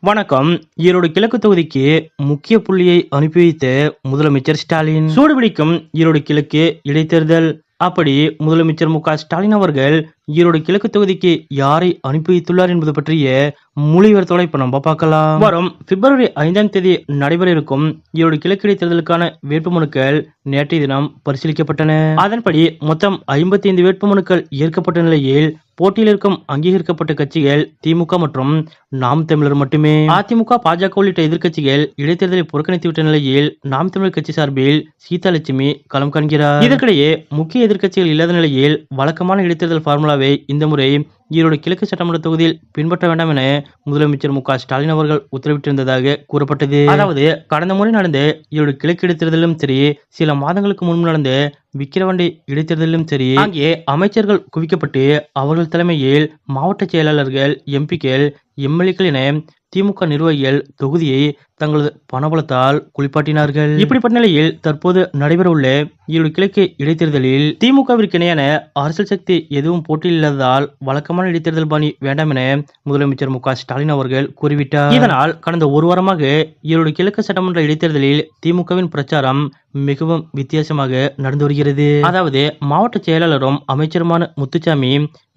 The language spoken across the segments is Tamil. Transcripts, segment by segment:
வணக்கம். ஈரோடு கிழக்கு தொகுதிக்கு முக்கிய புள்ளியை அனுப்பி வைத்த முதலமைச்சர் ஸ்டாலின். சூடுபிடிக்கும் ஈரோடு கிழக்கு இடைத்தேர்தல். அப்படி முதலமைச்சர் மு ஸ்டாலின் அவர்கள் ஈரோடு கிழக்கு தொகுதிக்கு யாரை அனுப்பி வைத்துள்ளார் என்பது பற்றிய முழு விவரத்தோட இப்ப நம்ம பார்க்கலாம். வரும் பிப்ரவரி ஐந்தாம் தேதி நடைபெற இருக்கும் ஈரோடு கிழக்கு இடைத்தேர்தலுக்கான வேட்புமனுக்கள் நேற்றைய தினம் பரிசீலிக்கப்பட்டன. அதன்படி மொத்தம் ஐம்பத்தி ஐந்து வேட்புமனுக்கள் ஏற்கப்பட்ட நிலையில் போட்டியில் இருக்கும் அங்கீகரிக்கப்பட்ட கட்சிகள் திமுக மற்றும் நாம் தமிழர் மட்டுமே. அதிமுக பாஜக உள்ளிட்ட எதிர்க்கட்சிகள் இடைத்தேர்தலை புறக்கணித்துவிட்ட நிலையில் நாம் தமிழர் கட்சி சார்பில் சீதாலட்சுமி களம் காண்கிறார். இதற்கிடையே முக்கிய எதிர்க்கட்சிகள் இல்லாத நிலையில் வழக்கமான இடைத்தேர்தல் ஃபார்முலாவை இந்த முறை ஈரோடு கிழக்கு சட்டமன்ற தொகுதியில் பின்பற்ற வேண்டாம் என முதலமைச்சர் மு ஸ்டாலின் அவர்கள் உத்தரவிட்டிருந்ததாக கூறப்பட்டது. அதாவது கடந்த முறை நடந்த ஈரோடு கிழக்கு இடைத்தேர்தலிலும் சரி சில மாதங்களுக்கு முன்பு நடந்த விக்கிரவாண்டி இடைத்தேர்தலிலும் சரி அங்கே அமைச்சர்கள் குவிக்கப்பட்டு அவர்கள் தலைமையில் மாவட்ட செயலாளர்கள் எம்பிக்கள் எம்எல்ஏக்கள் என திமுக நிர்வாகிகள் தொகுதியை தங்களது பணபலத்தால் குளிப்பாட்டினார்கள். இப்படிப்பட்ட நிலையில் தற்போது நடைபெறவுள்ள ஈரோடு கிழக்கு இடைத்தேர்தலில் திமுகவிற்கு இணையான அரசியல் சக்தி எதுவும் போட்டியில் இல்லாததால் வழக்கமான இடைத்தேர்தல் பாணி வேண்டாம் என முதலமைச்சர் மு ஸ்டாலின் அவர்கள் கூறிவிட்டார். இதனால் கடந்த ஒரு வாரமாக ஈரோடு கிழக்கு சட்டமன்ற இடைத்தேர்தலில் திமுகவின் பிரச்சாரம் மிகவும் வித்தியாசமாக நடந்து வருகிறது. அதாவது மாவட்ட செயலாளரும் அமைச்சருமான முத்துச்சாமி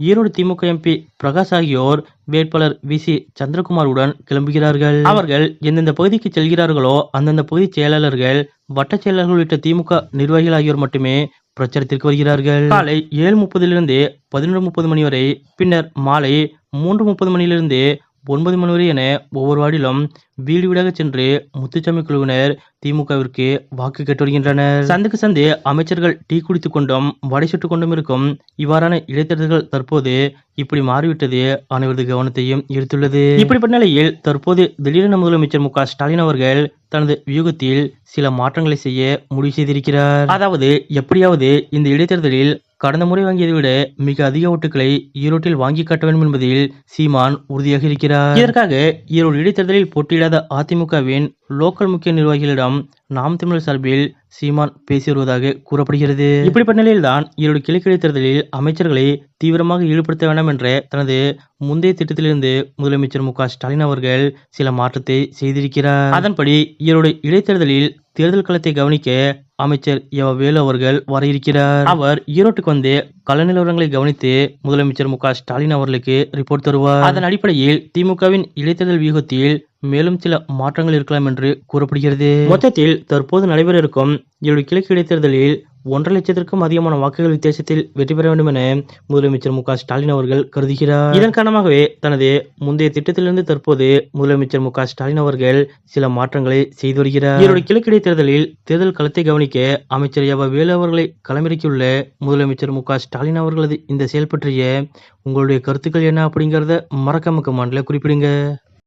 ஈரோடு திமுக எம்பி பிரகாஷ் ஆகியோர் வேட்பாளர் வி சி சந்திரகுமாருடன் கிளம்புகிறார்கள். அவர்கள் எந்தெந்த பகுதிக்கு செல்கிறார்களோ அந்தந்த பகுதி செயலாளர்கள் வட்ட செயலாளர்கள் உள்ளிட்ட திமுக நிர்வாகிகள் ஆகியோர் மட்டுமே பிரச்சாரத்திற்கு வருகிறார்கள். காலை ஏழு முப்பதிலிருந்து பதினொன்று முப்பது மணி வரை பின்னர் மாலை மூன்று முப்பது மணியிலிருந்து ஒன்பது மணி வரை என ஒவ்வொரு வார்டிலும் வீடு வீடாக சென்று முத்துச்சாமி குழுவினர் திமுகவிற்கு வாக்கு கேட்டு வருகின்றனர். சந்துக்கு சந்து அமைச்சர்கள் டீ குடித்துக் கொண்டும் வடை சுட்டுக் கொண்டும் இருக்கும் இவ்வாறான இடைத்தேர்தல்கள் தற்போது இப்படி மாறிவிட்டது அனைவரது கவனத்தையும் ஈர்த்துள்ளது. இப்படிப்பட்ட நிலையில் தற்போது திடீரென முதலமைச்சர் மு க ஸ்டாலின் அவர்கள் தனது வியூகத்தில் சில மாற்றங்களை செய்ய முடிவு செய்திருக்கிறார். அதாவது எப்படியாவது இந்த இடைத்தேர்தலில் கடந்த முறை வாங்கியதை விட மிக அதிக ஓட்டுகளை ஈரோட்டில் வாங்கி காட்ட வேண்டும் என்பதில் சீமான் உறுதியாக இருக்கிறார். இதற்காக ஈரோடு இடைத்தேர்தலில் போட்டியிடாத அதிமுகவின் லோக்கல் முக்கிய நிர்வாகிகளிடம் நாம் தமிழர் சார்பில் சீமான் பேசி வருவதாக கூறப்படுகிறது. இப்படிப்பட்ட நிலையில்தான் ஈரோடு கிழக்கு இடைத்தேர்தலில் அமைச்சர்களை தீவிரமாக ஈடுபடுத்த வேண்டாம் என்ற தனது முந்தைய திட்டத்திலிருந்து முதலமைச்சர் மு ஸ்டாலின் அவர்கள் சில மாற்றத்தை செய்திருக்கிறார். அதன்படி ஈரோடு இடைத்தேர்தலில் தேர்தல் களத்தை கவனிக்க அமைச்சர் எவ வேலு அவர்கள் வர இருக்கிறார் அவர் ஈரோட்டுக்கு வந்து கள நிலவரங்களை கவனித்து முதலமைச்சர் மு ஸ்டாலின் அவர்களுக்கு ரிப்போர்ட் தருவார். அதன் அடிப்படையில் திமுகவின் இடைத்தேர்தல் வியூகத்தில் மேலும் சில மாற்றங்கள் இருக்கலாம் என்று கூறப்படுகிறது. மொத்தத்தில் தற்போது நடைபெற இருக்கும் ஈரோடு கிழக்கு இடைத்தேர்தலில் ஒன்றரை லட்சத்திற்கும் அதிகமான வாக்குகள் வித்தியாசத்தில் வெற்றி பெற வேண்டும் என முதலமைச்சர் மு க ஸ்டாலின் அவர்கள் கருதுகிறார். இதன் காரணமாகவே தனது முந்தைய திட்டத்திலிருந்து தற்போது முதலமைச்சர் மு க ஸ்டாலின் அவர்கள் சில மாற்றங்களை செய்து வருகிறார். ஈரோடு கிழக்கு இடைத்தேர்தலில் தேர்தல் களத்தை கவனிக்க அமைச்சர் எவ வேலு அவர்களை களமிறக்கியுள்ள முதலமைச்சர் மு க ஸ்டாலின் அவர்களது இந்த செயல் பற்றிய உங்களுடைய கருத்துக்கள் என்ன அப்படிங்கறத மறக்காம கமெண்ட்ல குறிப்பிடுங்க.